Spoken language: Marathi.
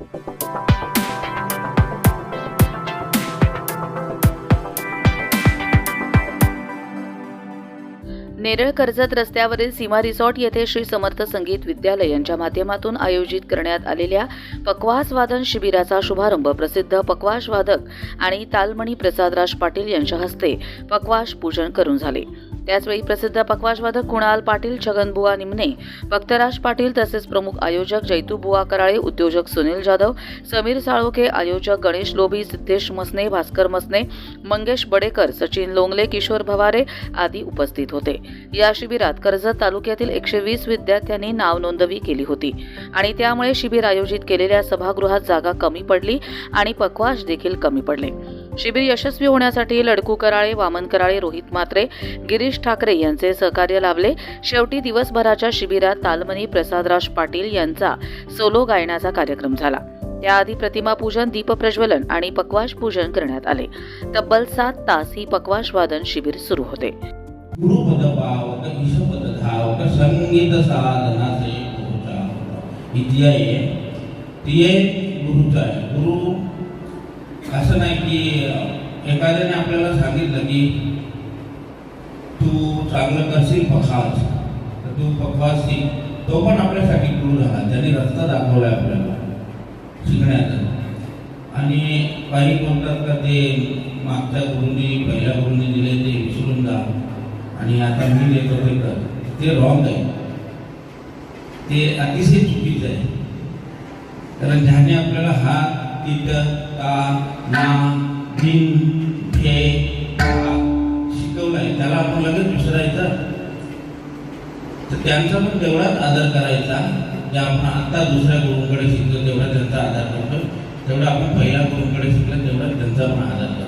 नेरळ कर्जत रस्त्यावरील सीमा रिसॉर्ट येथे श्री समर्थ संगीत विद्यालय यांच्या माध्यमातून आयोजित करण्यात आलेल्या पक्वास वादन शिबिराचा शुभारंभ प्रसिद्ध पक्वाश वादक आणि तालमणी प्रसादराज पाटील यांच्या हस्ते पक्वाश पूजन करून झाले. त्याचवेळी प्रसिद्ध पक्वाशवादक कुणाल पाटील छगनबुवा निमणे भक्तराज पाटील तसेच प्रमुख आयोजक जैतूबुवा कराळे उद्योजक सुनील जाधव समीर साळोखे आयोजक गणेश लोभी सिद्धेश मसने भास्कर मसने मंगेश बडेकर सचिन लोंगले किशोर भवारे आदी उपस्थित होते. या शिबिरात कर्जत तालुक्यातील एकशे वीस विद्यार्थ्यांनी नाव नोंदणी केली होती आणि त्यामुळे शिबिर आयोजित केलेल्या सभागृहात जागा कमी पडली आणि पक्वाश देखील कमी पडले. शिबिर यशस्वी होण्यासाठी लडकू कराळे वामन कराळे रोहित मात्रे गिरीश ठाकरे यांचे सहकार्य लाभले. शेवटी दिवसभराच्या शिबिरात तालमनी प्रसादराज पाटील यांचा सोलो गायनाचा कार्यक्रम झाला. त्याआधी प्रतिमा पूजन दीपप्रज्वलन आणि पक्वाश पूजन करण्यात आले. तब्बल सात तास ही पक्वाश वादन शिबिर सुरू होते. गुरु असं नाही की एखाद्याने आपल्याला सांगितलं की तू चांगलं करशील पखास तर तू पखवास तो पण आपल्यासाठी गुरु झाला. त्याने रस्ता दाखवला आपल्याला शिकण्याचा. आणि काही बोलतात का ते मागच्या गुरुंनी पहिल्या गुरुंनी दिले ते विसरून जा. आणि आता मी देतो ते कर. ते रॉंग आहे. ते अतिशय चुकीचं आहे. कारण ज्याने आपल्याला हा तिथं का ना भिन हे शिकवलाय त्याला आपण लगेच विसरायचं तर त्यांचा पण तेवढाच आदर करायचा जे आपण आता दुसऱ्या गुरुंकडे शिकलो तेवढा त्यांचा आदर करतो तेवढा आपण पहिल्या गुरुंकडे शिकलो तेवढा त्यांचा पण आदर करतो